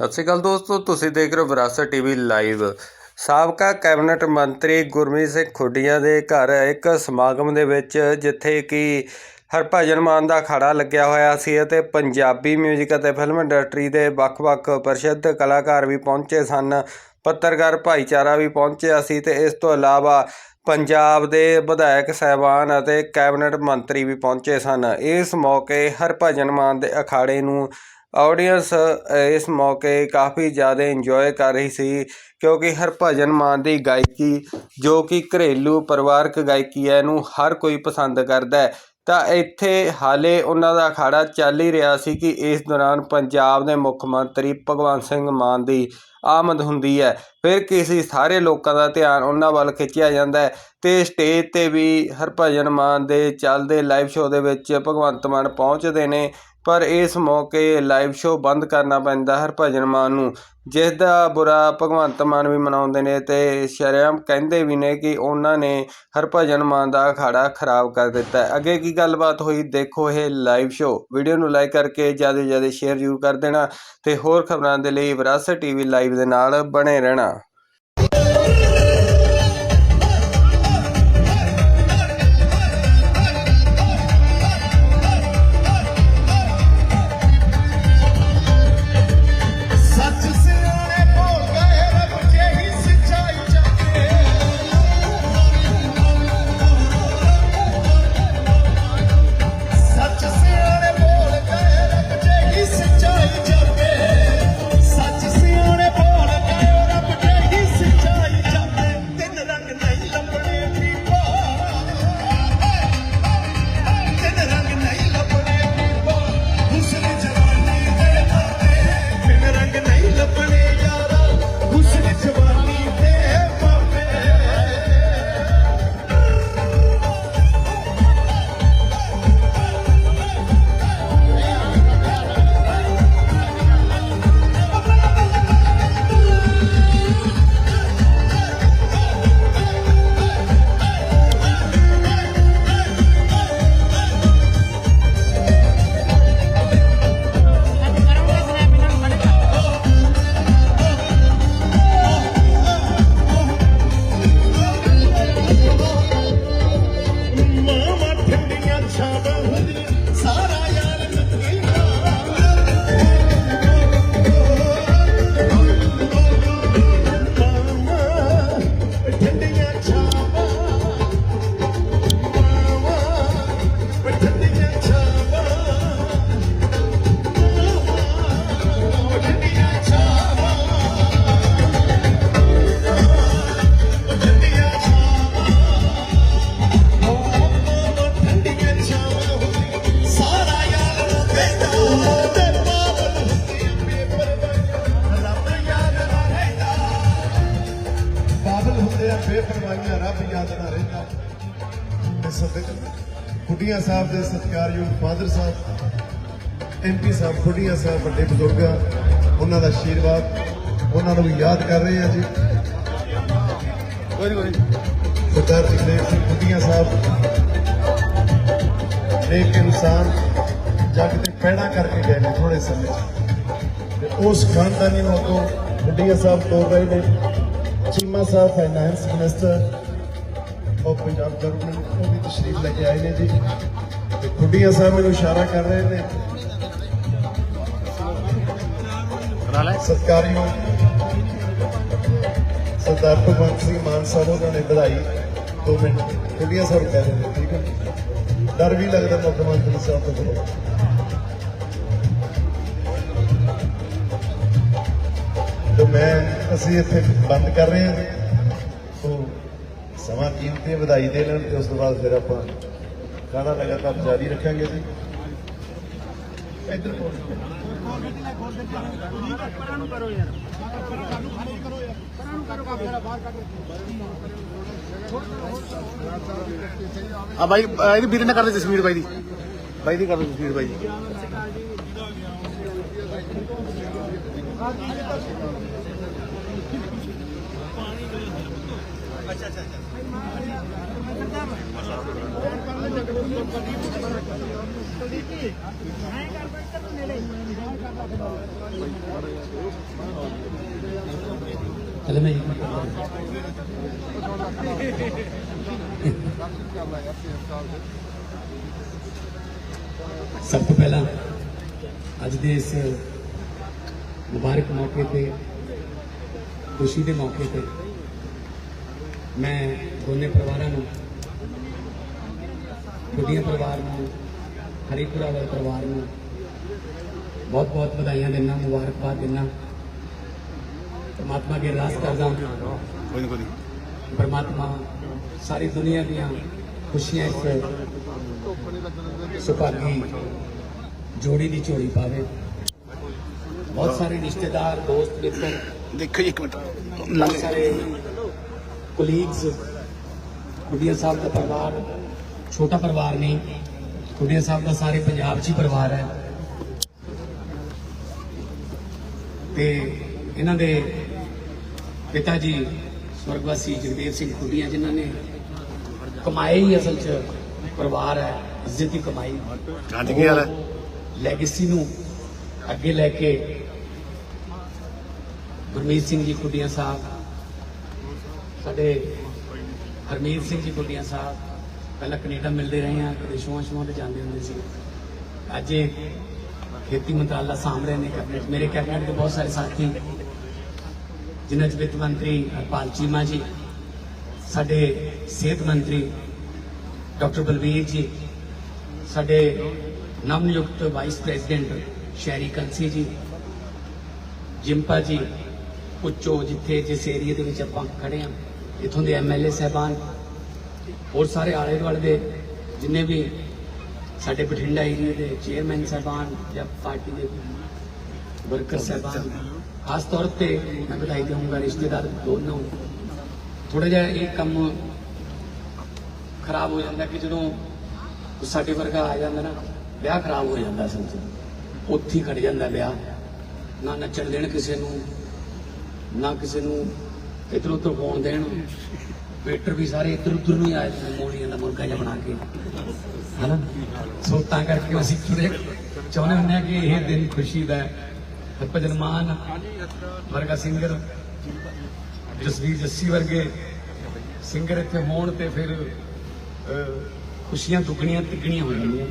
ਸਤਿ ਸ਼੍ਰੀ ਅਕਾਲ ਦੋਸਤੋ, ਤੁਸੀਂ ਦੇਖ ਰਹੇ ਹੋ ਵਿਰਾਸਤ ਟੀਵੀ ਲਾਈਵ। ਸਾਬਕਾ ਕੈਬਨਿਟ ਮੰਤਰੀ ਗੁਰਮੀਤ ਸਿੰਘ ਖੁੱਡੀਆਂ ਦੇ ਘਰ ਇੱਕ ਸਮਾਗਮ ਦੇ ਵਿੱਚ ਜਿੱਥੇ ਕਿ ਹਰਭਜਨ ਮਾਨ ਦਾ ਅਖਾੜਾ ਲੱਗਿਆ ਹੋਇਆ ਸੀ ਅਤੇ ਪੰਜਾਬੀ ਮਿਊਜ਼ਿਕ ਅਤੇ ਫਿਲਮ ਇੰਡਸਟਰੀ ਦੇ ਵੱਖ-ਵੱਖ ਪ੍ਰਸਿੱਧ ਕਲਾਕਾਰ ਵੀ ਪਹੁੰਚੇ ਸਨ, ਪੱਤਰਕਾਰ ਭਾਈਚਾਰਾ ਵੀ ਪਹੁੰਚਿਆ ਸੀ ਤੇ ਇਸ ਤੋਂ ਇਲਾਵਾ ਪੰਜਾਬ ਦੇ ਵਿਧਾਇਕ ਸਹਿਬਾਨ ਅਤੇ ਕੈਬਨਿਟ ਮੰਤਰੀ ਵੀ ਪਹੁੰਚੇ ਸਨ। ਇਸ ਮੌਕੇ ਹਰਭਜਨ ਮਾਨ ਦੇ ਅਖਾੜੇ ਨੂੰ ਆਡੀਅנס ਇਸ ਮੌਕੇ ਕਾਫੀ ਜ਼ਿਆਦਾ ਇੰਜੋਏ ਕਰ ਰਹੀ ਸੀ, ਕਿਉਂਕਿ ਹਰਭਜਨ ਮਾਨ ਦੀ ਗਾਇਕੀ, ਜੋ ਕਿ ਘਰੇਲੂ ਪਰਿਵਾਰਕ ਗਾਇਕੀ ਹੈ, ਇਹਨੂੰ ਹਰ ਕੋਈ ਪਸੰਦ ਕਰਦਾ ਹੈ। ਤਾਂ ਇੱਥੇ ਹਾਲੇ ਉਹਨਾਂ ਦਾ ਅਖਾੜਾ ਚੱਲ ਹੀ ਰਿਹਾ ਸੀ ਕਿ ਇਸ ਦੌਰਾਨ ਪੰਜਾਬ ਦੇ ਮੁੱਖ ਮੰਤਰੀ ਭਗਵੰਤ ਸਿੰਘ ਮਾਨ ਦੀ ਆਮਦ ਹੁੰਦੀ ਹੈ। ਫਿਰ ਕਿਸੇ ਸਾਰੇ ਲੋਕਾਂ ਦਾ ਧਿਆਨ ਉਹਨਾਂ ਵੱਲ ਖਿੱਚਿਆ ਜਾਂਦਾ ਹੈ ਤੇ ਸਟੇਜ ਤੇ ਵੀ ਹਰਭਜਨ ਮਾਨ ਦੇ ਚੱਲਦੇ ਲਾਈਵ ਸ਼ੋਅ ਦੇ ਵਿੱਚ ਭਗਵੰਤ ਮਾਨ ਪਹੁੰਚਦੇ ਨੇ। ਪਰ ਇਸ ਮੌਕੇ ਲਾਈਵ ਸ਼ੋਅ ਬੰਦ ਕਰਨਾ ਪੈਂਦਾ ਹਰਭਜਨ ਮਾਨ ਨੂੰ, ਜਿਸ ਦਾ ਬੁਰਾ ਭਗਵੰਤ ਮਾਨ ਵੀ ਮਨਾਉਂਦੇ ਨੇ ਤੇ ਸ਼ਰਮ ਕਹਿੰਦੇ ਵੀ ਨੇ ਕਿ ਉਹਨਾਂ ਨੇ ਹਰਭਜਨ ਮਾਨ ਦਾ ਅਖਾੜਾ ਖਰਾਬ ਕਰ ਦਿੱਤਾ ਹੈ। ਅੱਗੇ ਕੀ ਗੱਲਬਾਤ ਹੋਈ ਦੇਖੋ ਇਹ ਲਾਈਵ ਸ਼ੋਅ। ਵੀਡੀਓ ਨੂੰ ਲਾਈਕ ਕਰਕੇ ਜ਼ਿਆਦਾ ਜ਼ਿਆਦਾ ਸ਼ੇਅਰ ਜ਼ਰੂਰ ਕਰ ਦੇਣਾ ਤੇ ਹੋਰ ਖਬਰਾਂ ਦੇ ਲਈ ਵਿਰਾਸਤ ਟੀਵੀ ਲਾਈਵ ਦੇ ਨਾਲ ਬਣੇ ਰਹਿਣਾ। ਪਾਵਨ ਹੁੰਦੇ ਆ ਬੇਪਰਵਾਹੀਆਂ ਰੱਬ ਯਾਦ ਨਾ ਰਹਿੰਦਾ। ਤੇ ਸਦਕ ਕੁੜੀਆਂ ਸਾਹਿਬ ਦੇ ਸਤਿਕਾਰਯੋਗ ਫਾਦਰ ਸਾਹਿਬ ਐਮਪੀ ਸਾਹਿਬ ਕੁੜੀਆਂ ਸਾਹਿਬ ਵੱਡੇ ਬਜ਼ੁਰਗ ਆ ਉਹਨਾਂ ਦਾ ਆਸ਼ੀਰਵਾਦ ਉਹਨਾਂ ਨੂੰ ਵੀ ਯਾਦ ਕਰ ਰਹੇ ਆ ਜੀ। ਸਰਦਾਰ ਜਗਦੇਵ ਸਿੰਘ ਕੁੜੀਆਂ ਸਾਹਿਬ ਨੇਕ ਇਨਸਾਨ ਜੱਗ ਤੇ ਪੈੜਾ ਕਰਕੇ ਗਏ ਨੇ ਥੋੜੇ ਸਮੇਂ 'ਚ। ਤੇ ਉਸ ਖਾਨਦਾਨੀ ਨੂੰ ਅੱਗੋਂ ਕੁੜੀਆਂ ਸਾਹਿਬ ਤੋਰ ਰਹੇ ਨੇ Cheema Sahib finance minister of Punjab government ਉਹ ਵੀ ਤਸ਼ਰੀਫ ਲੈ ਕੇ ਆਏ ਨੇ ਜੀ। ਤੇ ਕੁੜੀਆਂ ਸਾਹਿਬ ਮੈਨੂੰ ਇਸ਼ਾਰਾ ਕਰ ਰਹੇ ਨੇ। ਸਤਿਕਾਰਯੋਗ ਸਰਦਾਰ ਭਗਵੰਤ ਸਿੰਘ ਮਾਨ ਸਾਹਿਬ, ਉਹਨਾਂ ਨੇ ਵਧਾਈ ਦੋ ਮਿੰਟ। ਕੁੜੀਆਂ ਸਾਹਿਬ ਕਹਿ ਰਹੇ ਨੇ, ਠੀਕ ਹੈ ਡਰ ਵੀ ਲੱਗਦਾ ਮੁੱਖ ਮੰਤਰੀ ਸਾਹਿਬ ਤੋਂ ਕੋਲ ਤੇ ਮੈਂ ਅਸੀਂ ਇੱਥੇ ਬੰਦ ਕਰ ਰਹੇ ਹਾਂ। ਜੀ ਸਮਾਂ ਕੀਮਤੀ ਵਧਾਈ ਦੇ ਲੈਣ ਤੇ ਉਸ ਤੋਂ ਬਾਅਦ ਫਿਰ ਆਪਾਂ ਕਾਹਦਾ ਲਗਾਤਾਰ ਜਾਰੀ ਰੱਖਾਂਗੇ ਜੀ। ਇੱਧਰ ਆ ਬਾਈ ਇਹਦੀ ਵੀਰੇ ਨਾਲ ਕਰਦੇ ਜਸਮੀਰ ਬਾਈ ਦੀ। ਬਾਈ ਦੀ ਕਰਦੇ ਜਸਮੀਰ ਬਾਈ ਜੀ ਸਭ ਤੋਂ ਪਹਿਲਾਂ ਅੱਜ ਦੇ ਇਸ ਮੁਬਾਰਕ ਮੌਕੇ ਤੇ ਖੁਸ਼ੀ ਦੇ ਮੌਕੇ ਤੇ ਮੈਂ ਦੋਨੇ ਪਰਿਵਾਰਾਂ ਨੂੰ ਖੁਦੀਆਂ ਪਰਿਵਾਰ ਨੂੰ ਹਰੀਪੁਰਾ ਵਾਲੇ ਪਰਿਵਾਰ ਨੂੰ ਬਹੁਤ ਬਹੁਤ ਵਧਾਈਆਂ ਦਿੰਦਾ ਮੁਬਾਰਕਬਾਦ ਦਿੰਦਾ। ਪਰਮਾਤਮਾ ਅੱਗੇ ਅਰਦਾਸ ਕਰਦਾ ਕੋਈ ਨਾ ਕੋਈ ਨੀ। ਪਰਮਾਤਮਾ ਸਾਰੀ ਦੁਨੀਆ ਦੀਆਂ ਖੁਸ਼ੀਆਂ ਇਸ ਸੁਭਾਗੀ ਜੋੜੀ ਦੀ ਝੋਲੀ ਪਾਵੇ। ਬਹੁਤ ਸਾਰੇ ਰਿਸ਼ਤੇਦਾਰ ਦੋਸਤ ਮਿੱਤਰ ਦੇਖੋ ਇੱਕ ਮਿੰਟ। ਬਹੁਤ ਸਾਰੇ ਕੋਲੀਗਸ ਕੁੜੀਆ ਸਾਹਿਬ ਦਾ ਪਰਿਵਾਰ ਛੋਟਾ ਪਰਿਵਾਰ ਨਹੀਂ ਕੁੜੀਆ ਸਾਹਿਬ ਦਾ ਸਾਰੇ ਪੰਜਾਬ 'ਚ ਹੀ ਪਰਿਵਾਰ ਹੈ। ਤੇ ਇਹਨਾਂ ਦੇ ਪਿਤਾ ਜੀ ਸਵਰਗਵਾਸੀ ਜਗਦੇਵ ਸਿੰਘ ਖੁੱਡੀਆਂ ਜਿਨ੍ਹਾਂ ਨੇ ਕਮਾਈ ਹੀ ਅਸਲ 'ਚ ਪਰਿਵਾਰ ਹੈ ਇੱਜ਼ਤ ਦੀ ਕਮਾਈ। ਅੱਜ ਕੀ ਹਾਲ ਹੈ ਲੈਗੇਸੀ ਨੂੰ ਅੱਗੇ ਲੈ ਕੇ ਗੁਰਮੀਤ ਸਿੰਘ ਜੀ ਕੁੱਡੀਆਂ ਸਾਹਿਬ ਸਾਡੇ ਹਰਮੀਤ ਸਿੰਘ ਜੀ ਕੁੱਡੀਆਂ ਸਾਹਿਬ ਪਹਿਲਾਂ ਕੈਨੇਡਾ ਮਿਲਦੇ ਰਹੇ ਆ, ਕਦੇ ਸ਼ੋਆਂ ਸ਼ੋਆਂ ਤੇ ਜਾਂਦੇ ਹੁੰਦੇ ਸੀ। ਅੱਜ ਇਹ ਖੇਤੀ ਮੰਤਰਾਲਾ ਸਾਂਭ ਰਹੇ ਨੇ ਕੈਬਨਿਟ, ਮੇਰੇ ਕੈਬਨਿਟ ਦੇ ਬਹੁਤ ਸਾਰੇ ਸਾਥੀ ਜਿਨ੍ਹਾਂ 'ਚ ਵਿੱਤ ਮੰਤਰੀ ਹਰਪਾਲ ਚੀਮਾ ਜੀ, ਸਾਡੇ ਸਿਹਤ ਮੰਤਰੀ ਡਾਕਟਰ ਬਲਵੀਰ ਜੀ, ਸਾਡੇ ਨਵਨਿਯੁਕਤ ਵਾਈਸ ਪ੍ਰੈਜ਼ੀਡੈਂਟ ਸ਼ਹਿਰੀ ਕੰਸੀ ਜੀ, ਜਿੰਪਾ ਜੀ, ਪੁੱਛੋ ਜਿੱਥੇ, ਜਿਸ ਏਰੀਆ ਦੇ ਵਿੱਚ ਆਪਾਂ ਖੜੇ ਆ। ਇਥੋਂ ਦੇ ਐਮਐਲਏ ਸਹਿਬਾਨ ਹੋਰ ਸਾਰੇ ਆਲੇ ਦੁਆਲੇ ਦੇ ਜਿੰਨੇ ਵੀ ਸਾਡੇ ਬਠਿੰਡਾ ਏਰੀਆ ਦੇ ਚੇਅਰਮੈਨ ਸਹਿਬਾਨ ਜਾਂ ਪਾਰਟੀ ਦੇ ਵਰਕਰ ਸਹਿਬਾਨ, ਖਾਸ ਤੌਰ ਤੇ ਮੈਂ ਵਧਾਈ ਦੇਵਾਂਗਾ ਰਿਸ਼ਤੇਦਾਰ ਦੋਨੋਂ। ਥੋੜਾ ਜਿਹਾ ਇਹ ਕੰਮ ਖਰਾਬ ਹੋ ਜਾਂਦਾ ਕਿ ਜਦੋਂ ਸਾਡੇ ਵਰਗਾ ਆ ਜਾਂਦਾ ਨਾ, ਵਿਆਹ ਖਰਾਬ ਹੋ ਜਾਂਦਾ ਅਸਲ ਉੱਥੇ ਹੀ ਖੜ ਜਾਂਦਾ ਵਿਆਹ। ਨਾ ਨੱਚਣ ਦੇਣ ਕਿਸੇ ਨੂੰ, ਨਾ ਕਿਸੇ ਨੂੰ ਇੱਧਰ ਉੱਧਰ ਹੋਣ ਦੇਣ। ਵੇਟਰ ਵੀ ਸਾਰੇ ਇੱਧਰ ਉੱਧਰ ਨੂੰ ਹੀ ਆਏ ਨੇ ਮੋੜੀਆਂ ਦਾ ਮੁਰਗਾ ਜਿਹਾ ਬਣਾ ਕੇ। ਹਨਾ? ਸੋ ਤਾਂ ਕਰਕੇ ਅਸੀਂ ਪੂਰੇ ਚਾਹੁੰਦੇ ਹੁੰਦੇ ਹਾਂ ਕਿ ਇਹ ਦਿਨ ਖੁਸ਼ੀ ਦਾ ਹੈ। ਹਰਭਜਨ ਮਾਨ, ਵਰਗਾ ਸਿੰਗਰ ਜਸਵੀਰ ਜੱਸੀ ਵਰਗੇ ਸਿੰਗਰ ਇੱਥੇ ਹੋਣ ਤੇ ਫਿਰ ਖੁਸ਼ੀਆਂ ਦੁੱਗਣੀਆਂ ਤਿੱਗਣੀਆਂ ਹੋ ਜਾਂਦੀਆਂ।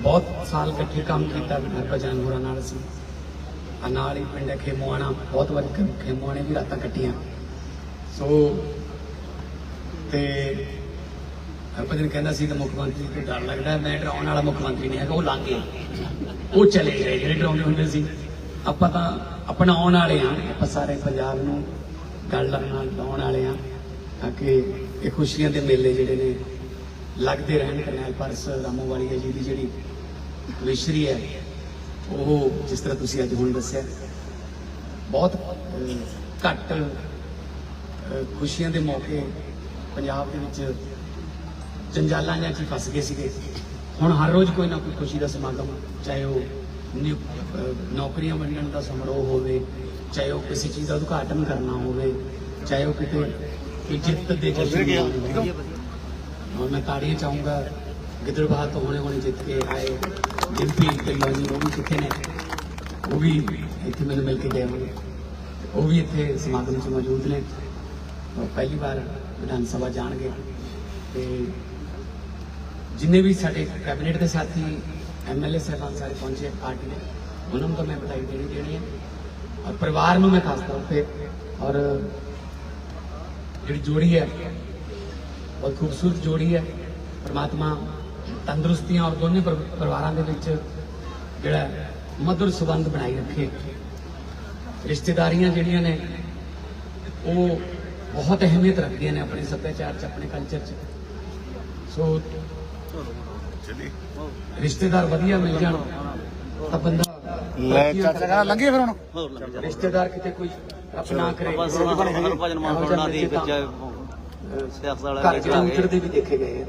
ਬਹੁਤ ਸਾਲ ਇਕੱਠੇ ਕੰਮ ਕੀਤਾ ਹਰਭਜਨ ਹੋਰਾਂ ਨਾਲ ਅਸੀਂ। ਨਾਲ ਹੀ ਪਿੰਡ ਹੈ ਖੇਮੋਆਣਾ, ਬਹੁਤ ਵਾਰ ਖ- ਖੇਮੋਆਣੇ ਵੀ ਰਾਤਾਂ ਕੱਟੀਆਂ। ਸੋ, ਤੇ ਹਰਭਜਨ ਕਹਿੰਦਾ ਸੀ ਕਿ ਮੁੱਖ ਮੰਤਰੀ ਤੋਂ ਡਰ ਲੱਗਦਾ ਮੈਂ ਡਰਾਉਣ ਵਾਲਾ ਮੁੱਖ ਮੰਤਰੀ ਨਹੀਂ ਹੈਗਾ, ਉਹ ਲੰਘ ਗਿਆ। ਉਹ ਚਲੇ ਗਏ, ਜਿਹੜੇ ਡਰਾਉਂਦੇ ਹੁੰਦੇ ਸੀ। ਆਪਾਂ ਤਾਂ ਆਪਣਾ ਆਉਣ ਵਾਲੇ ਆ ਆਪਾਂ ਸਾਰੇ ਪੰਜਾਬ ਨੂੰ ਗੱਲ ਨਾਲ ਲਾਉਣ ਵਾਲੇ ਆ ਤਾਂ ਕਿ ਇਹ ਖੁਸ਼ੀਆਂ ਦੇ ਮੇਲੇ ਜਿਹੜੇ ਨੇ ਲੱਗਦੇ ਰਹਿਣ, ਕਰਨੈਲ ਪਰਸ, ਰਾਮੋ ਵਾਲੀਆ ਜੀ ਦੀ ਜਿਹੜੀ ਵਿਸ਼ਰੀ ਹੈ, ਉਹ ਜਿਸ ਤਰ੍ਹਾਂ ਤੁਸੀਂ ਅੱਜ ਹੁਣ ਦੱਸਿਆ, ਬਹੁਤ ਘੱਟ ਖੁਸ਼ੀਆਂ ਦੇ ਮੌਕੇ ਪੰਜਾਬ ਦੇ ਵਿੱਚ ਜੰਜਾਲਾਂ ਜਾਂ 'ਚ ਹੀ ਫਸ ਗਏ ਸੀਗੇ ਹੁਣ ਹਰ ਰੋਜ਼ ਕੋਈ ਨਾ ਕੋਈ ਖੁਸ਼ੀ ਦਾ ਸਮਾਗਮ ਚਾਹੇ ਉਹ ਨਿਯੁ- ਅਹ, ਨੌਕਰੀਆਂ ਵੰਡਣ ਦਾ ਸਮਾਰੋਹ ਹੋਵੇ ਚਾਹੇ ਉਹ ਕਿਸੇ ਚੀਜ਼ ਦਾ ਉਦਘਾਟਨ ਕਰਨਾ ਹੋਵੇ ਚਾਹੇ ਉਹ ਕਿਤੇ ਕੋਈ ਜਿੱਤ ਦੇ ਜਸ਼ਨ ਮਨਾਉਣ और मैं ताड़ियां चाहूंगा गिदड़बाह तो होने होने जित के आए डिम्पी ढिल्लों जी वो भी कितने ने वो भी इतने मैंने मिल के गए होंगे वो भी इतने समागम से मौजूद ने ਪਹਿਲੀ ਵਾਰ ਵਿਧਾਨ ਸਭਾ ਜਾਣਗੇ। ਤੇ ਜਿੰਨੇ ਵੀ ਸਾਡੇ ਕੈਬਨਿਟ ਦੇ ਸਾਥੀ ਐਮਐਲਏ ਸਾਹਿਬਾਨ ਸਾਰੇ ਪਹੁੰਚੇ ਪਾਰਟੀ ਦੇ, ਉਹਨਾਂ ਨੂੰ ਤਾਂ ਮੈਂ ਬਤਾਈ ਦੇਣੀ ਦੇਣੀ ਹੈ ਔਰ ਪਰਿਵਾਰ ਨੂੰ ਮੈਂ ਖਾਸ ਤੌਰ ਤੇ, ਔਰ ਜਿਹੜੀ ਜੋੜੀ ਹੈ, ਬਹੁਤ ਖੂਬਸੂਰਤ ਜੋੜੀ ਹੈ। ਪਰਮਾਤਮਾ ਤੰਦਰੁਸਤੀਆਂ ਔਰ ਦੋਨੇ ਪਰਿਵਾਰਾਂ ਦੇ ਵਿੱਚ ਜਿਹੜਾ ਮਧੁਰ ਸਬੰਧ ਬਣਾਈ ਰੱਖੇ। ਰਿਸ਼ਤੇਦਾਰੀਆਂ ਜਿਹੜੀਆਂ ਨੇ, ਉਹ ਬਹੁਤ ਅਹਿਮੀਅਤ ਰੱਖਦੀਆਂ ਨੇ ਆਪਣੇ ਸੱਭਿਆਚਾਰ 'ਚ ਆਪਣੇ ਕਲਚਰ 'ਚ। ਸੋ ਰਿਸ਼ਤੇਦਾਰ ਵਧੀਆ ਮਿਲ ਜਾਣ ਤਾਂ ਬੰਦਾ ਲੈ ਚਾਚਾ। ਕਹਿੰਦਾ ਲੰਘੀਏ ਫਿਰ ਹੁਣ? ਰਿਸ਼ਤੇਦਾਰ ਕਿਤੇ ਕੋਈ ਨਾ ਕਰੇ। ਬਸ ਹਰਭਜਨ ਮਾਨ ਹੋਣਾ ਦੀ ਵਿੱਚ ਸਿਆਸਤ ਵਾਲਾ ਘਰ ਵੀ ਦੇਖੇ ਗਏ।